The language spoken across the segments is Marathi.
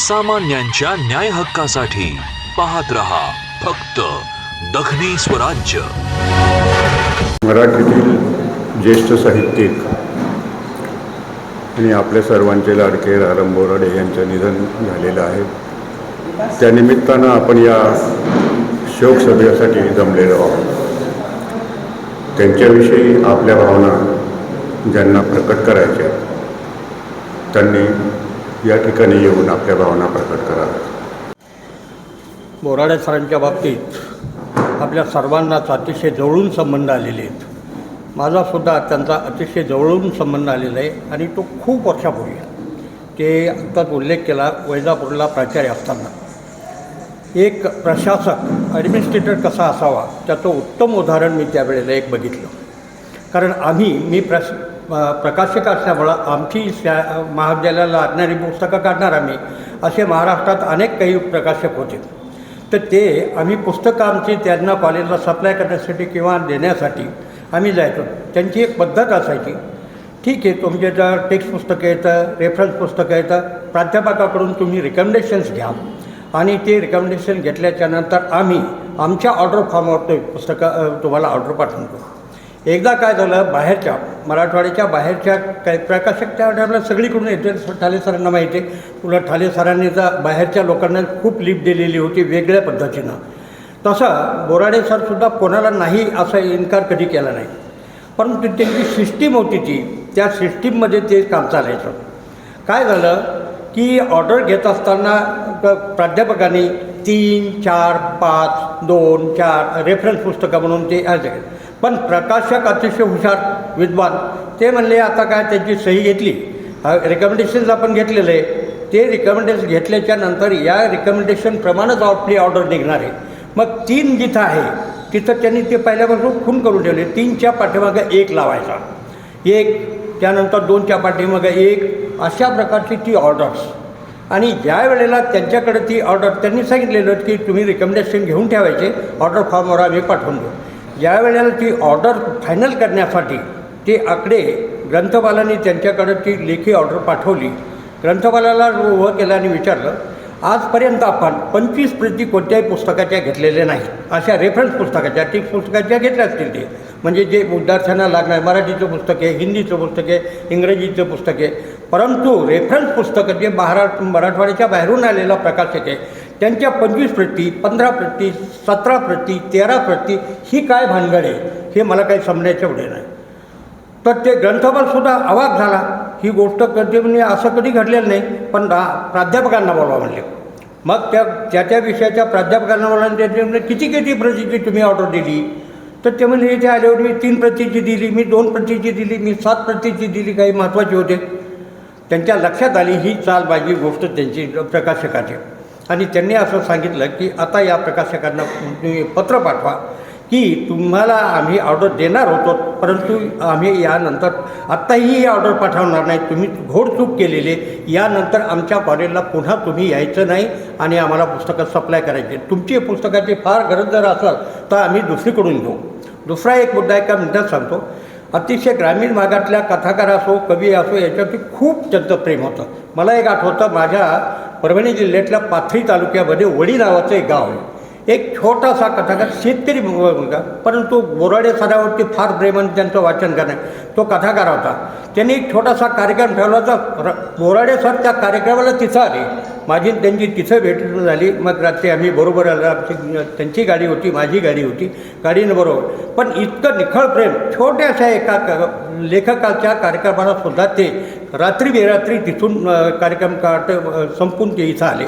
सामान्यांच्या न्याय हक्कासाठी पाहत रहा फक्त दखनी स्वराज्य मराठीतील ज्येष्ठ साहित्यिक आणि आपल्या सर्वांचे लाडके रारम बोराडे यांचं निधन झालेलं आहे. त्यानिमित्तानं आपण या शोकसभेसाठी जमलेलो आहोत. त्यांच्याविषयी आपल्या भावना ज्यांना प्रकट करायच्या त्यांनी या ठिकाणी येऊन आपल्या भावना प्रकट कराव्यात बोराडे सरांच्या बाबतीत आपल्या सर्वांनाच अतिशय जवळून संबंध आलेले आहेत. माझासुद्धा त्यांचा अतिशय जवळून संबंध आलेला आहे आणि तो खूप वर्षापूर्वी ते आत्ताच उल्लेख केला वैजापूरला प्राचार्य असताना. एक प्रशासक ॲडमिनिस्ट्रेटर कसा असावा त्याचं उत्तम उदाहरण मी त्यावेळेला एक बघितलं. कारण आम्ही मी प्रश प्रकाशक असल्यामुळं आमची शा महाविद्यालयाला लागणारी पुस्तकं काढणार आम्ही असे महाराष्ट्रात अनेक काही प्रकाशक होते. तर ते आम्ही पुस्तकं आमची त्यांना कॉलेजला सप्लाय करण्यासाठी किंवा देण्यासाठी आम्ही जायचो. त्यांची एक पद्धत असायची. ठीक आहे तुमचे जर टेक्स्ट पुस्तकं येतं रेफरन्स पुस्तकं येतं. प्राध्यापकाकडून तुम्ही रिकमेंडेशन्स घ्या. आणि ते रिकमेंडेशन घेतल्याच्यानंतर आम्ही आमच्या ऑर्डर फॉर्मवर ते पुस्तकं तुम्हाला ऑर्डर पाठवतो एकदा काय झालं बाहेरच्या मराठवाड्याच्या बाहेरच्या काही प्रकाशक त्या टायमाला सगळीकडून येते ठाले सरांना माहिती आहे. उलट ठाले सरांनी तर बाहेरच्या लोकांना खूप लिप दिलेली होती वेगळ्या पद्धतीनं. तसं बोराडे सरसुद्धा कोणाला नाही असा इन्कार कधी केला नाही. परंतु त्यांची सिस्टीम होती ती त्या सिस्टीममध्ये ते काम चालायचं. काय झालं की ऑर्डर घेत असताना प्राध्यापकांनी तीन चार पाच दोन चार रेफरन्स पुस्तकं म्हणून ते आज पण प्रकाशक अतिशय हुशार विद्वान. ते म्हणले आता काय त्यांची सही घेतली? रिकमेंडेशन्स आपण घेतलेले आहे ते रिकमेंडेशन घेतल्याच्या नंतर या रिकमेंडेशनप्रमाणेच आपली ऑर्डर निघणार आहे. मग तीन जिथं आहे तिथं त्यांनी ते पहिल्यापासून खून करून ठेवले. तीनच्या पाठीमागं एक लावायचा. एक त्यानंतर दोनच्या पाठीमागं एक अशा प्रकारची ती ऑर्डर्स आणि ज्या वेळेला त्यांच्याकडे ती ऑर्डर त्यांनी सांगितलेलं की तुम्ही रिकमेंडेशन घेऊन ठेवायचे ऑर्डर फॉर्मवर आम्ही पाठवून देऊ. यावेळेला ती ऑर्डर फायनल करण्यासाठी ते आकडे ग्रंथपालांनी त्यांच्याकडे ती लेखी ऑर्डर पाठवली. ग्रंथपालाला उभं केलं आणि विचारलं आजपर्यंत आपण पंचवीस प्रती कोणत्याही पुस्तकाच्या घेतलेल्या नाहीत. अशा रेफरन्स पुस्तकाच्या ती पुस्तकाच्या घेतल्या असतील ते. म्हणजे जे विद्यार्थ्यांना लागणार मराठीचं पुस्तक आहे हिंदीचं पुस्तक आहे इंग्रजीचं पुस्तक आहे. परंतु रेफरन्स पुस्तकं जे महारा मराठवाड्याच्या बाहेरून आलेला प्रकाशक आहे त्यांच्या पंचवीस प्रती पंधरा प्रती सतरा प्रती तेरा प्रती ही काय भानगड आहे हे मला काही समजायचं एवढे नाही. तर ते ग्रंथपालसुद्धा अवाक झाला. ही गोष्ट कधी म्हणजे असं कधी घडलेलं नाही पण रा प्राध्यापकांना बोलावं म्हणले. मग त्या त्या त्या विषयाच्या प्राध्यापकांना बोलवा त्यांचे किती किती प्रतीची तुम्ही ऑर्डर दिली? तर ते म्हणजे इथे आल्यावर मी तीन प्रतीची दिली मी दोन प्रतीची दिली मी सात प्रतीची दिली काही महत्त्वाचे होते. त्यांच्या लक्षात आली ही चालबाजी गोष्ट त्यांची प्रकाशकाची. आणि त्यांनी असं सांगितलं की आता या प्रकाशकांना तुम्ही पत्र पाठवा की तुम्हाला आम्ही ऑर्डर देणार होतो परंतु आम्ही यानंतर आत्ताही ही ऑर्डर पाठवणार नाही. तुम्ही घोडचूक केलेली आहे. यानंतर आमच्या कॉलेजला पुन्हा तुम्ही यायचं नाही आणि आम्हाला पुस्तकं सप्लाय करायची तुमची पुस्तकाची फार गरज जर असेल तर आम्ही दुसरीकडून घेऊ. दुसरा एक मुद्दा एका मिनटात सांगतो. अतिशय ग्रामीण भागातल्या कथाकार असो कवी असो याच्यावरती खूप त्यांचं प्रेम होतं. मला एक आठवतं माझ्या परभणी जिल्ह्यातल्या पाथरी तालुक्यामध्ये वडी नावाचं एक गाव आहे. एक छोटासा कथाकार शेतकरी मुलगा परंतु बोराडे सरावरती फार प्रेमाने त्यांचं वाचन करणे. तो कथाकार होता. त्यांनी एक छोटासा कार्यक्रम ठेवला होता. र बोराडे सर त्या कार्यक्रमाला तिथं आले. माझी त्यांची तिथं भेट झाली. मग रात्री आम्ही बरोबर आलो. त्यांची गाडी होती माझी गाडी होती. गाडीनं बरोबर. पण इतकं निखळ प्रेम छोट्याशा एका क- लेखकाच्या कार्यक्रमाला सुद्धा ते रात्री बेरात्री तिथून कार्यक्रम काट संपून ते इथं आले.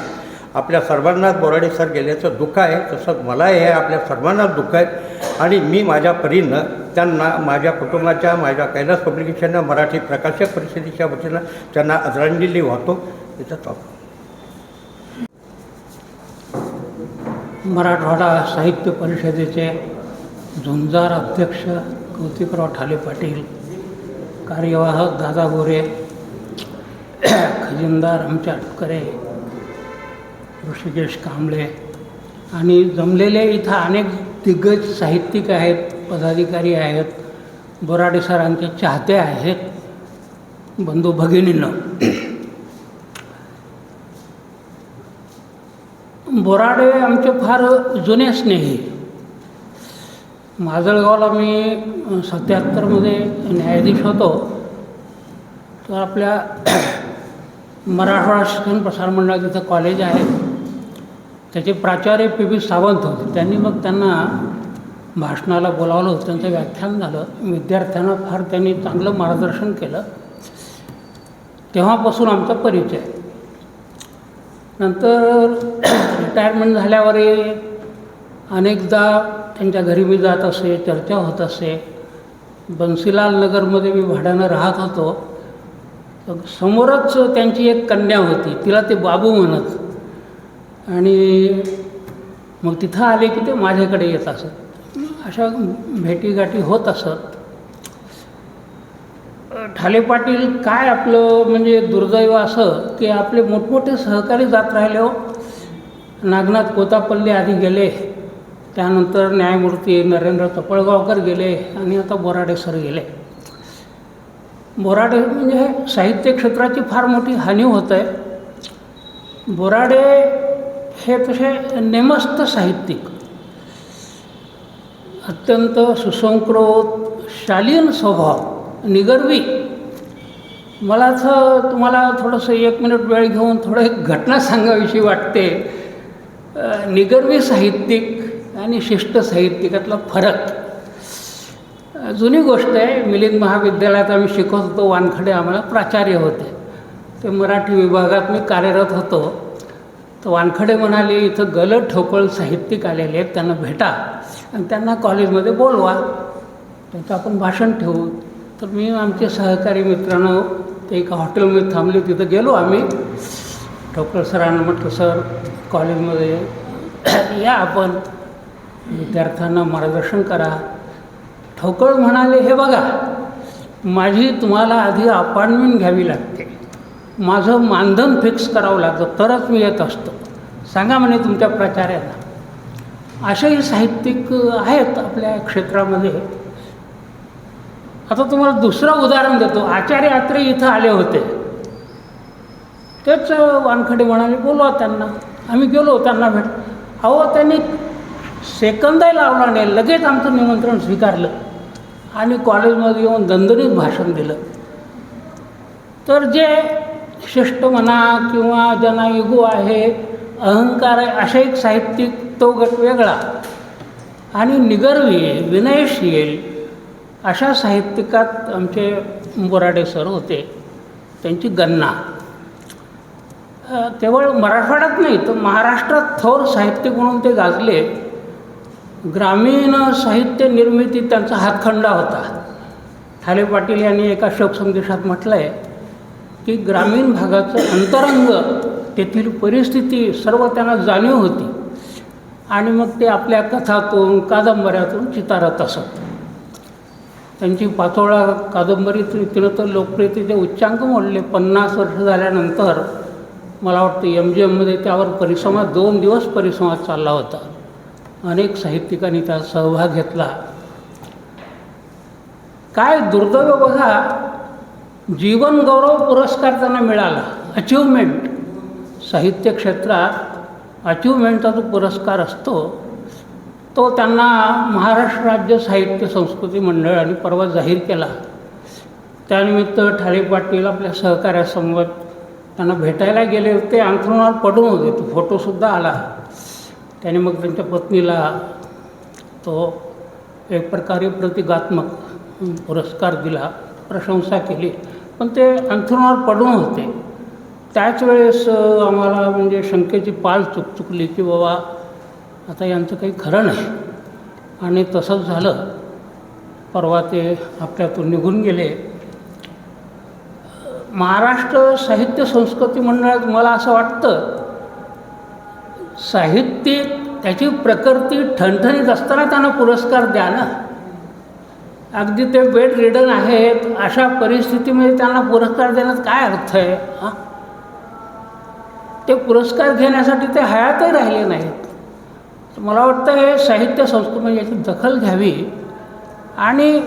आपल्या सर्वांनाच बोराडे सर गेल्याचं दुःख आहे तसंच मला हे आपल्या सर्वांनाच दुःख आहे. आणि मी माझ्या परीनं त्यांना माझ्या कुटुंबाच्या माझ्या कैलास पब्लिकेशननं मराठी प्रकाशक परिषदेच्या वतीनं त्यांना आदरांजली वाहतो. त्याचा मराठवाडा साहित्य परिषदेचे झुंजार अध्यक्ष कौतिकराव ठाले पाटील कार्यवाहक दादा गोरे खजिनदार आमच्या अटकरे ऋषिकेश कांबळे आणि जमलेले इथं अनेक दिग्गज साहित्यिक आहेत पदाधिकारी आहेत बोराडे सरांचे चाहते आहेत बंधू भगिनीनं. बोराडे आमचे फार जुने स्नेही. माजळगावला मी सत्याहत्तरमध्ये न्यायाधीश होतो. तर आपल्या मराठवाडा शिक्षण प्रसार मंडळाचं तिथं कॉलेज आहे. त्याचे प्राचार्य पी बी सावंत होते. त्यांनी मग त्यांना भाषणाला बोलावलं होतं. त्यांचं व्याख्यान झालं. विद्यार्थ्यांना फार त्यांनी चांगलं मार्गदर्शन केलं. तेव्हापासून आमचा परिचय. नंतर रिटायरमेंट झाल्यावरही अनेकदा त्यांच्या घरी मी जात असे चर्चा होत असे. बन्सीलाल नगरमध्ये मी भाड्यानं राहत होतो. समोरच त्यांची एक कन्या होती तिला ते बाबू म्हणत. आणि मग तिथं आले की ते माझ्याकडे येत असत. अशा भेटीगाठी होत असत. ठाले पाटील काय आपलं म्हणजे दुर्दैव असं की आपले मोठमोठे सहकारी जात राहिले हो. नागनाथ कोतापल्ले आधी गेले त्यानंतर न्यायमूर्ती नरेंद्र चपळगावकर गेले आणि आता बोराडे सर गेले. बोराडे म्हणजे साहित्य क्षेत्राची फार मोठी हानी होत आहे. बोराडे हे तसे नेमस्त साहित्यिक. अत्यंत सुसंकृत शालीन स्वभाव निगर्वी. मला असं तुम्हाला थोडंसं एक मिनिट वेळ घेऊन थोडं एक घटना सांगाविषयी वाटते. निगर्वी साहित्यिक आणि शिष्ट साहित्यिकातला फरक. जुनी गोष्ट आहे. मिलिंद महाविद्यालयात आम्ही शिकत होतो. वानखडे आम्हाला प्राचार्य होते. ते मराठी विभागात मी कार्यरत होतो. तर वानखडे म्हणाले इथं गलत ठोकळ साहित्यिक आलेले आहेत. त्यांना भेटा आणि त्यांना कॉलेजमध्ये बोलवा. त्याचं आपण भाषण ठेवू. तर मी आमचे सहकारी मित्रांनो ते एका हॉटेलमध्ये थांबले. तिथं गेलो आम्ही. ठोकळ सरांना म्हटलं सर कॉलेजमध्ये या आपण. विद्यार्थ्यांना मार्गदर्शन करा. ठोकळ म्हणाले हे बघा माझी तुम्हाला आधी अपॉइंटमेंट घ्यावी लागते. माझं मानधन फिक्स करावं लागतं तरच मी येत असतो. सांगा म्हणे तुमच्या प्राचार्यांना असेही साहित्यिक आहेत आपल्या क्षेत्रामध्ये. आता तुम्हाला दुसरं उदाहरण देतो. आचार्य अत्रे इथं आले होते. तेच वानखडे म्हणाले बोलवा त्यांना. आम्ही गेलो त्यांना भेट. अहो त्यांनी सेकंदही लावला नाही. लगेच आमचं निमंत्रण स्वीकारलं. आणि कॉलेजमध्ये येऊन दणदणीत भाषण दिलं. तर जे शिष्ट म्हणा किंवा ज्यांना इगो आहे अहंकार आहे अशा एक साहित्यिक तो गट वेगळा. आणि निगर्वी विनयशील अशा साहित्यिकात आमचे बोराडे सर होते. त्यांची गणना. केवळ मराठवाड्यात नाही तर महाराष्ट्रात थोर साहित्यिक म्हणून ते गाजले. ग्रामीण साहित्य निर्मितीत त्यांचा हातखंडा होता. ठाले पाटील यांनी एका शोक संदेशात म्हटलं आहे की ग्रामीण भागाचं अंतरंग तेथील परिस्थिती सर्व त्यांना जाणीव होती. आणि मग ते आपल्या कथातून कादंबऱ्यातून चितारत असत. त्यांची पाचोळा कादंबरी तिनं तर लोकप्रियतेचे उच्चांक मोडले. पन्नास वर्ष झाल्यानंतर मला वाटतं एम जी एममध्ये त्यावर परिसंवाद दोन दिवस परिसंवाद चालला होता. अनेक साहित्यिकांनी त्यात सहभाग घेतला. काय दुर्दैव बघा जीवनगौरव पुरस्कार त्यांना मिळाला. अचिव्हमेंट साहित्य क्षेत्रात अचिव्हमेंटचा जो पुरस्कार असतो तो त्यांना महाराष्ट्र राज्य साहित्य संस्कृती मंडळाने परवा जाहीर केला. त्यानिमित्त ठाले पाटील आपल्या सहकार्यासमोर त्यांना भेटायला गेले होते. अंथरुणावर पडून होते. तो फोटोसुद्धा आला. त्याने मग त्यांच्या पत्नीला तो एक प्रकारे प्रतिकात्मक पुरस्कार दिला प्रशंसा केली. पण ते अंथरुणावर पडून होते. त्याच वेळेस आम्हाला म्हणजे शंकेची पाल चुक चुकली की बाबा आता यांचं काही खरं नाही. आणि तसंच झालं. परवा ते आपल्यातून निघून गेले. महाराष्ट्र साहित्य संस्कृती मंडळात मला असं वाटतं साहित्यिक त्याची प्रकृती ठणठणीत असताना त्यांना पुरस्कार द्या ना. अगदी ते बेड रिडन आहेत अशा परिस्थितीमध्ये त्यांना पुरस्कार देण्यात काय अर्थ आहे हां? ते पुरस्कार घेण्यासाठी ते हयातही राहिले नाहीत. मला वाटतं हे साहित्य संस्कृती याची दखल घ्यावी आणि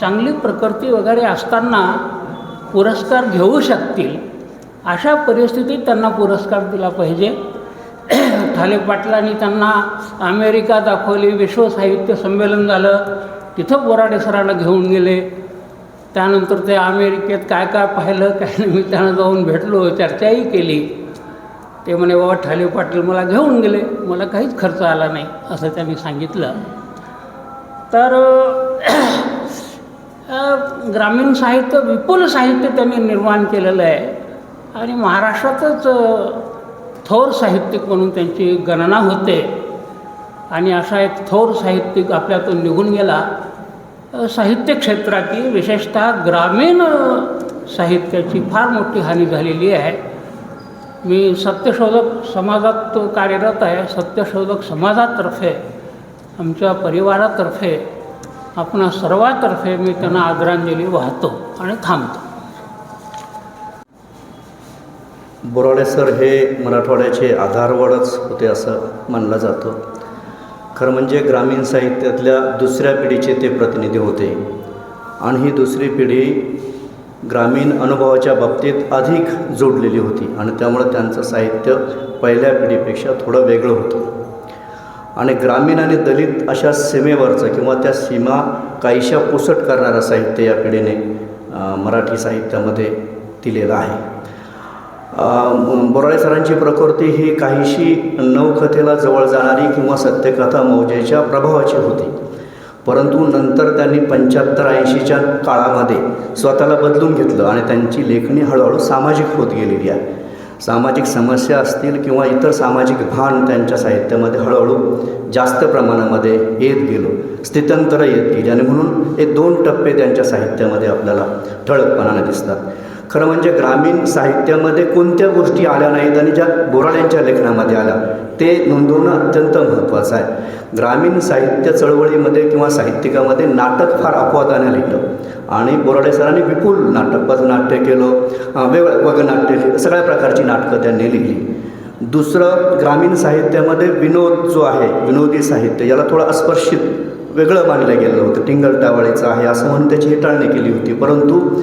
चांगली प्रकृती वगैरे असताना पुरस्कार घेऊ शकतील अशा परिस्थितीत त्यांना पुरस्कार दिला पाहिजे. ठाले पाटलांनी त्यांना अमेरिका दाखवली विश्व साहित्य संमेलन झालं तिथं बोराडे सरांना घेऊन गेले. त्यानंतर ते अमेरिकेत काय काय पाहिलं काय नाही मी त्यांना जाऊन भेटलो चर्चाही केली. ते म्हणे बाबा ठाले पाटील मला घेऊन गेले मला काहीच खर्च आला नाही असं त्यांनी सांगितलं. तर ग्रामीण साहित्य विपुल साहित्य त्यांनी निर्माण केलेलं आहे. आणि महाराष्ट्रातच थोर साहित्यिक म्हणून त्यांची गणना होते. आणि असा एक थोर साहित्यिक आपल्यातून निघून गेला. साहित्य क्षेत्राची विशेषतः ग्रामीण साहित्याची फार मोठी हानी झालेली आहे. मी सत्यशोधक समाजात कार्यरत आहे. सत्यशोधक समाजातर्फे आमच्या परिवारातर्फे आपणा सर्वातर्फे मी त्यांना आदरांजली वाहतो आणि थांबतो. बोराडे सर हे मराठवाड्याचे आधारवडच होते असं मानलं जातं. खरं म्हणजे ग्रामीण साहित्यातल्या दुसऱ्या पिढीचे ते प्रतिनिधी होते. आणि ही दुसरी पिढी ग्रामीण अनुभवाच्या बाबतीत अधिक जोडलेली होती आणि त्यामुळं त्यांचं साहित्य पहिल्या पिढीपेक्षा थोडं वेगळं होतं. आणि ग्रामीण आणि दलित अशा सीमेवरचं किंवा त्या सीमा काहीशा पुसट करणारं साहित्य या पिढीने मराठी साहित्यामध्ये दिलेलं आहे. बोराळे सरांची प्रकृती ही काहीशी नवकथेला जवळ जाणारी किंवा सत्यकथा मौजेच्या प्रभावाची होती. परंतु नंतर त्यांनी पंच्याहत्तर ऐंशीच्या काळामध्ये स्वतःला बदलून घेतलं आणि त्यांची लेखणी हळूहळू सामाजिक होत गेलेली आहे. सामाजिक समस्या असतील किंवा इतर सामाजिक भान त्यांच्या साहित्यामध्ये हळूहळू जास्त प्रमाणामध्ये येत गेलो स्थित्यंतरं येत गेली आणि म्हणून हे दोन टप्पे त्यांच्या साहित्यामध्ये आपल्याला ठळकपणाने दिसतात. खरं म्हणजे ग्रामीण साहित्यामध्ये कोणत्या गोष्टी आल्या नाहीत आणि ज्या बोराड्यांच्या लेखनामध्ये आल्या ते नोंदवणं अत्यंत महत्त्वाचं आहे. ग्रामीण साहित्य चळवळीमध्ये किंवा साहित्यिकामध्ये नाटक फार अपवादाने लिहिलं. आणि बोराडे सरांनी विपुल नाटक पथनाट्य केलं अं, वगनाट्य सगळ्या प्रकारची नाटकं त्यांनी लिहिली. दुसरं ग्रामीण साहित्यामध्ये विनोद जो आहे विनोदी साहित्य याला थोडं अस्पर्शित वेगळं मानलं गेलं होतं. टिंगल टावळीचं आहे असं म्हणून त्याची हेटाळणी केली होती. परंतु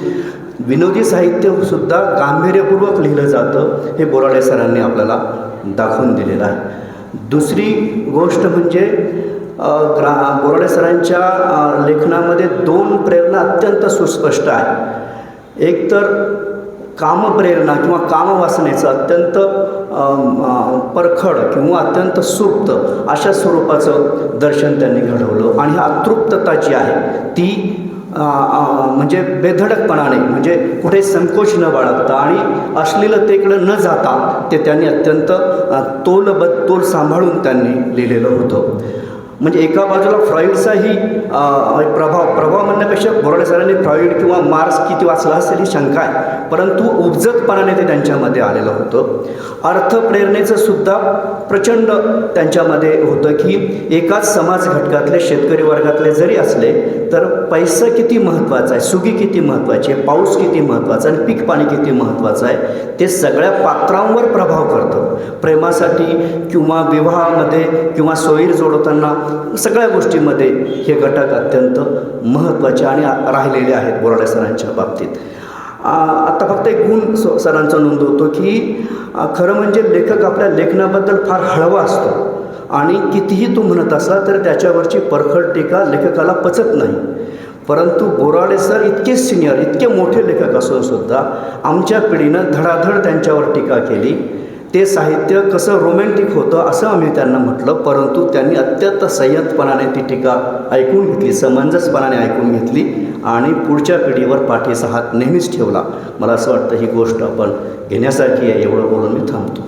विनोदी साहित्यसुद्धा गांभीर्यपूर्वक लिहिलं जातं हे बोराडे सरांनी आपल्याला दाखवून दिलेलं आहे. दुसरी गोष्ट म्हणजे ग्रा बोराडे सरांच्या लेखनामध्ये दोन प्रेरणा अत्यंत सुस्पष्ट आहे. एक तर कामप्रेरणा किंवा कामवासनेचं अत्यंत परखड किंवा अत्यंत सुप्त अशा स्वरूपाचं दर्शन त्यांनी घडवलं आणि अतृप्तता जी आहे ती म्हणजे बेधडकपणाने म्हणजे कुठे संकोच न बाळगता आणि अश्लीलतेकडे न जाता ते त्यांनी अत्यंत अ, तोलबद्ध तोल सांभाळून त्यांनी लिहिलेलं होतं. म्हणजे एका बाजूला फ्रॉईडचाही म्हणजे प्रभाव प्रभाव म्हणण्यापेक्षा बोराडे सरांनी फ्रॉईड किंवा मार्क्स किती वाचला असेल ही शंका आहे. परंतु उपजतपणाने ते त्यांच्यामध्ये आलेलं होतं. अर्थप्रेरणेचं सुद्धा प्रचंड त्यांच्यामध्ये होतं की एकाच समाज घटकातले शेतकरी वर्गातले जरी असले तर पैसा किती महत्त्वाचा आहे सुगी किती महत्त्वाची आहे पाऊस किती महत्त्वाचा आहे आणि पीक पाणी किती महत्त्वाचं आहे ते सगळ्या पात्रांवर प्रभाव करतं. प्रेमासाठी किंवा विवाहामध्ये किंवा सोयीर जोडवताना सगळ्या गोष्टीमध्ये हे घटक अत्यंत महत्त्वाचे आणि राहिलेले आहेत बोराडे सरांच्या बाबतीत. आत्ता फक्त एक गुण स सरांचा नोंदवतो की खरं म्हणजे लेखक आपल्या लेखनाबद्दल फार हळवा असतो आणि कितीही तो म्हणत असला तर त्याच्यावरची परखड टीका लेखकाला पचत नाही. परंतु बोराडे सर इतके सिनियर इतके मोठे लेखक असून सुद्धा आमच्या पिढीनं धडाधड त्यांच्यावर टीका केली. ते साहित्य कसं रोमॅन्टिक होतं असं आम्ही त्यांना म्हटलं परंतु त्यांनी अत्यंत संयतपणाने ती टीका ऐकून घेतली समंजसपणाने ऐकून घेतली आणि पुढच्या पिढीवर पाठीचा हात नेहमीच ठेवला. मला असं वाटतं ही गोष्ट आपण घेण्यासारखी आहे एवढं बोलून मी थांबतो.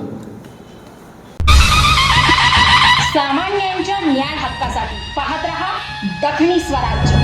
सामान्यांच्या न्याय हक्कासाठी पाहत रहा दखनी स्वराज्य.